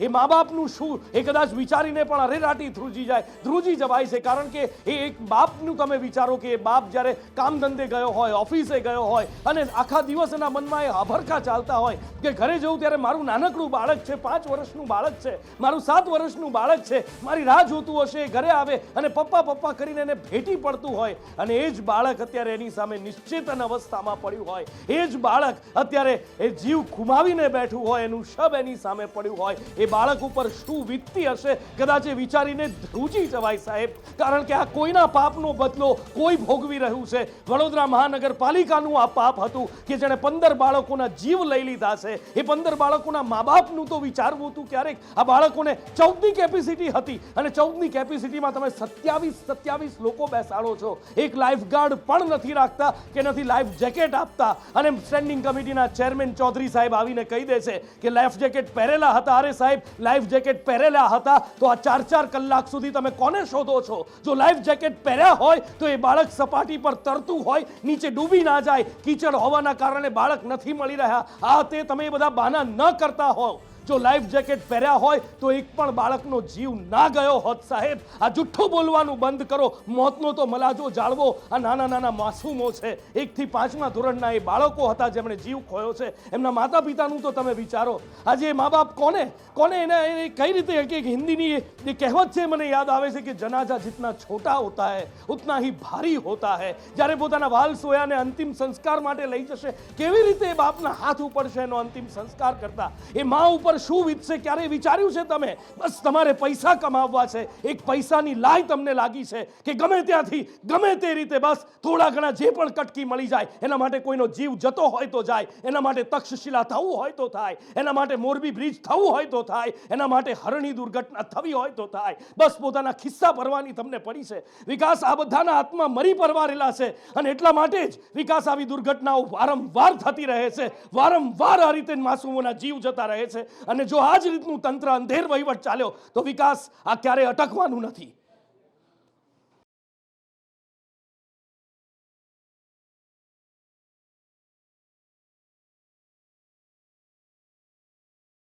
એ મા બાપનું શું? એ કદાચ વિચારીને પણ અરેરાટી ધ્રુજી જાય. ધ્રુજી જવાય છે કારણ કે એ એક બાપનું તમે વિચારો કે એ બાપ જ્યારે કામ ગયો હોય, ઓફિસે ગયો હોય અને આખા દિવસ એના મનમાં એ અભરખા ચાલતા હોય કે ઘરે જવું ત્યારે મારું નાનકડું બાળક છે, પાંચ વર્ષનું બાળક છે, મારું સાત વર્ષનું બાળક છે, મારી રાહ જોતું હશે, એ ઘરે આવે અને પપ્પા પપ્પા કરીને એને ભેટી પડતું હોય અને એ જ બાળક અત્યારે એની સામે નિશ્ચેતન અવસ્થામાં પડ્યું હોય. એ જ બાળક અત્યારે એ જીવ ગુમાવીને બેઠું હોય, એનું શબ એની સામે પડ્યું હોય, એ બાળક ઉપર શું વીતતી હશે? કદાચ એ વિચારીને ધ્રુજી જવાય સાહેબ. કારણ કે આ કોઈના પાપનો બદલો કોઈ ભોગવી રહ્યું છે. વડોદરા મહાનગરપાલિકાનું આ પાપ હતું કે જેણે પંદર બાળકોના જીવ લઈ લીધા છે. એ પંદર બાળકોના મા બાપનું તો વિચારવું હતું ક્યારેક. આ બાળકોને ચૌદની કેપેસિટી હતી અને ચૌદની કેપેસિટીમાં તમે સત્યાવીસ સત્યાવીસ લોકો બેસાડો છો. એક લાઈફગાર્ડ પણ નથી રાખતા કે નથી લાઈફ જેકેટ આપતા. અને સ્ટેન્ડિંગ કમિટીના ચેરમેન ચૌધરી સાહેબ આવીને કહી દે છે કે લાઈફ જેકેટ પહેરેલા હતા. અરે સાહેબ લાઈફ જેકેટ પહેરેલા હતા. તો આ ચાર ચાર કલાક સુધી તમે કોને શોધો છો? જો લાઈફ જેકેટ પહેર્યા હોય, તો એ બાળક સપાટી પર તરતું હોય, નીચે ડૂબી ના જાય, કીચડ હોવાના કારણે બાળક નથી મળી રહ્યા. આ તે તમે બધા બાના ન કરતા હોવ. જો લાઈફ જેકેટ પહેર્યા હોય, તો એક પણ બાળકનો જીવ ના ગયો હોત સાહેબ. આ જુઠ્ઠું બોલવાનું બંધ કરો. મોતનો તો મલાજો જાળવો. આ નાના નાના માસૂમો છે. એકથી પાંચમા ધોરણના એ બાળકો હતા જેમણે જીવ ખોયો છે. એમના માતા પિતાનું તો તમે વિચારો. આજે મા બાપ કોને? કોને એને કઈ રીતે એક હિન્દીની એ- કહેવત છે મને યાદ આવે છે કે જનાજા જીતના છોટા હોતા હૈ, ઉતના હિ ભારી હોતા હૈ. જ્યારે પોતાના વાલ સોયાને અંતિમ સંસ્કાર માટે લઈ જશે, કેવી રીતે બાપના હાથ ઉપર છે એનો અંતિમ સંસ્કાર કરતા? એ મા ઉપર શું વીતશે ક્યારે વિચાર્યું છે તમે? બસ તમારે પૈસા કમાવવા છે. એક પૈસાની લાય તમને લાગી છે કે ગમે ત્યાંથી, ગમે તે રીતે બસ થોડા ઘણા જે પણ કટકી મળી જાય, એના માટે કોઈનો જીવ જતો હોય તો જાય, એના માટે તક્ષશિલા થવું હોય તો થાય, એના માટે મોરબી બ્રિજ થવું હોય તો થાય, એના માટે હરણી દુર્ઘટના થવી હોય તો થાય. બસ પોતાના ખિસ્સા ભરવાની તમને પડી છે. વિકાસ આ બધાના હાથમાં મરી પરવારેલા છે અને એટલા માટે જ વિકાસ આવી દુર્ઘટનાઓ વારંવાર થતી રહે છે. વારંવાર આ રીતે માસુમોના જીવ જતા રહે છે. અને જો આ જ રીતનું તંત્ર અંધેર વહીવટ ચાલ્યો, તો વિકાસ આ ક્યારેય અટકવાનું નથી.